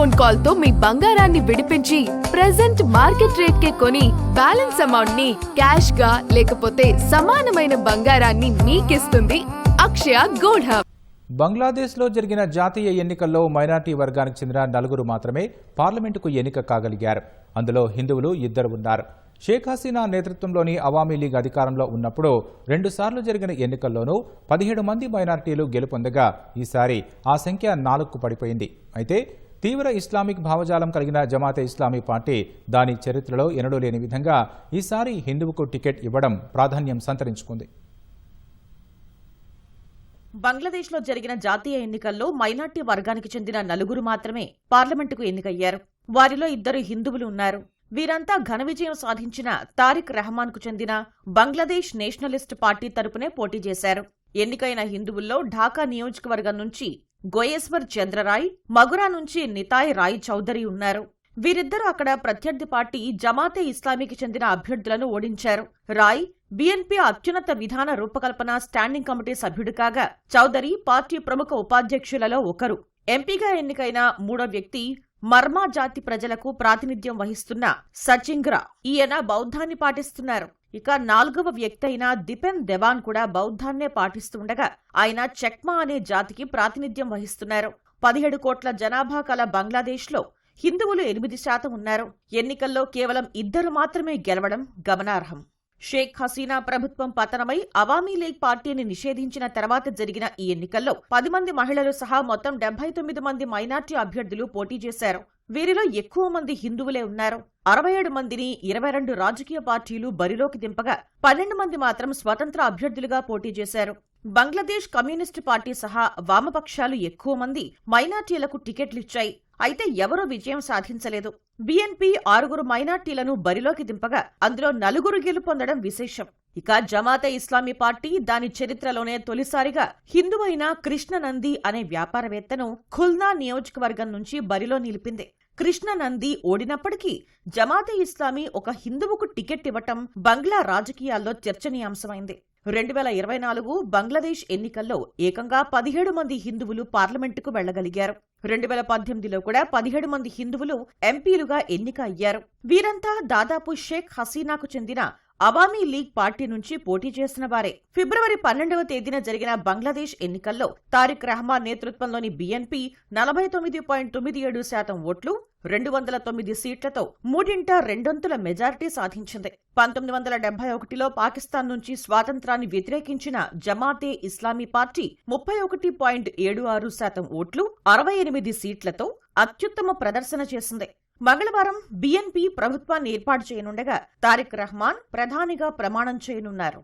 Phone కాల్తో మీ బంగారాన్ని విడిపించి present market rate కే కొని బ్యాలెన్స్ అమౌంట్ని క్యాష్గా లేకపోతే సమానమైన బంగారాన్ని మీకిస్తుంది అక్షయ గోల్డ్ హబ్ బంగ్లాదేశ్లో జరిగిన జాతీయ ఎన్నికల్లో మైనార్టీ వర్గానికి చెందిన నలుగురు మాత్రమే పార్లమెంటుకు ఎన్నిక కాగలిగారు. అందులో హిందువులు ఇద్దరు ఉన్నారు. షేక్ హసీనా నేతృత్వంలోని అవామీ లీగ్ అధికారంలో ఉన్నప్పుడు రెండుసార్లు జరిగిన ఎన్నికల్లోనూ పదిహేడు మంది మైనార్టీలు గెలుపొందగా ఈసారి ఆ సంఖ్య నాలుగుకు పడిపోయింది. అయితే తీవ్ర ఇస్లామిక్ భావజాలం కలిగిన జమాతే ఇస్లామీ పార్టీ దాని చరిత్రలో ఎన్నడూ లేని విధంగా ఈసారి హిందువుకు టికెట్ ఇవ్వడం ప్రాధాన్యం సంతరించుకుంది. బంగ్లాదేశ్లో జరిగిన జాతీయ ఎన్నికల్లో మైనార్టీ వర్గానికి చెందిన నలుగురు మాత్రమే పార్లమెంటుకు ఎన్నికయ్యారు. వారిలో ఇద్దరు హిందువులు ఉన్నారు. వీరంతా ఘన విజయం సాధించిన తారిక్ రెహమాన్కు చెందిన బంగ్లాదేశ్ నేషనలిస్ట్ పార్టీ తరపునే పోటీ చేశారు. ఎన్నికైన హిందువుల్లో ఢాకా నియోజకవర్గం నుంచి గోయేశ్వర్ చంద్రరాయ్ మగురా నుంచి నితాయ్ రాయ్ చౌదరి ఉన్నారు. వీరిద్దరూ అక్కడ ప్రత్యర్థి పార్టీ జమాతే ఇస్లామీకి చెందిన అభ్యర్థులను ఓడించారు. రాయ్ బీఎన్పీ అత్యున్నత విధాన రూపకల్పన స్టాండింగ్ కమిటీ సభ్యుడు కాగా చౌదరి పార్టీ ప్రముఖ ఉపాధ్యక్షులలో ఒకరు. ఎంపీగా ఎన్నికైన మూడో వ్యక్తి మర్మా జాతి ప్రజలకు ప్రాతినిధ్యం వహిస్తున్న సచింగ్రా ఈయన బౌద్ధాన్ని పాటిస్తున్నారు. ఇక నాలుగవ వ్యక్తి అయిన దిపెన్ దెవాన్ కూడా బౌద్ధాన్నే పాటిస్తుండగా ఆయన చెక్మా అనే జాతికి ప్రాతినిధ్యం వహిస్తున్నారు. పదిహేడు కోట్ల జనాభా కల బంగ్లాదేశ్లో హిందువులు ఎనిమిది శాతం ఉన్నారు. ఎన్నికల్లో కేవలం ఇద్దరు మాత్రమే గెలవడం గమనార్హం. షేక్ హసీనా ప్రభుత్వం పతనమై అవామీ లీగ్ పార్టీని నిషేధించిన తర్వాత జరిగిన ఈ ఎన్నికల్లో పది మంది మహిళలు సహా మొత్తం డెబ్బై తొమ్మిది మంది మైనార్టీ అభ్యర్థులు పోటీ చేశారు. వీరిలో ఎక్కువ మంది హిందువులే ఉన్నారు. అరవై ఏడు మందిని ఇరవై రెండు రాజకీయ పార్టీలు బరిలోకి దింపగా పన్నెండు మంది మాత్రం స్వతంత్ర అభ్యర్థులుగా పోటీ చేశారు. బంగ్లాదేశ్ కమ్యూనిస్టు పార్టీ సహా వామపక్షాలు ఎక్కువ మంది మైనార్టీలకు టికెట్లిచ్చాయి. అయితే ఎవరూ విజయం సాధించలేదు. బీఎన్పీ ఆరుగురు మైనార్టీలను బరిలోకి దింపగా అందులో నలుగురు గెలుపొందడం విశేషం. ఇక జమాతే ఇస్లామీ పార్టీ దాని చరిత్రలోనే తొలిసారిగా హిందువైన కృష్ణనంది అనే వ్యాపారవేత్తను ఖుల్నా నియోజకవర్గం నుంచి బరిలో నిలిపింది. కృష్ణనంది ఓడినప్పటికీ జమాతే ఇస్లామీ ఒక హిందువుకు టికెట్ ఇవ్వటం బంగ్లా రాజకీయాల్లో చర్చనీయాంశమైంది. రెండు వేల ఇరవై నాలుగు బంగ్లాదేశ్ ఎన్నికల్లో ఏకంగా పదిహేడు మంది హిందువులు పార్లమెంటుకు వెళ్ళగలిగారు రెండు వేల పద్దెనిమిదిలో కూడా పదిహేడు మంది హిందువులు ఎంపీలుగా ఎన్నిక అయ్యారు. వీరంతా దాదాపు షేక్ హసీనాకు చెందిన అవామీ లీగ్ పార్టీ నుంచి పోటీ చేసిన వారే. ఫిబ్రవరి పన్నెండవ తేదీన జరిగిన బంగ్లాదేశ్ ఎన్నికల్లో తారిక్ రెహమాన్ నేతృత్వంలోని బీఎన్పీ నలభై తొమ్మిది పాయింట్ తొమ్మిది ఏడు శాతం ఓట్లు రెండు వందల తొమ్మిది సీట్లతో మూడింట రెండొంతుల మెజారిటీ సాధించింది. పంతొమ్మిది వందల డెబ్బై ఒకటిలో పాకిస్తాన్ నుంచి స్వాతంత్రాన్ని వ్యతిరేకించిన జమాతే ఇస్లామీ పార్టీ ముప్పై ఒకటి పాయింట్ ఏడు ఆరు శాతం ఓట్లు అరవై ఎనిమిది సీట్లతో అత్యుత్తమ ప్రదర్శన చేసింది. మంగళవారం బీఎన్పీ ప్రభుత్వాన్ని ఏర్పాటు చేయనుండగా తారిక్ రహమాన్ ప్రధానిగా ప్రమాణం చేయనున్నారు.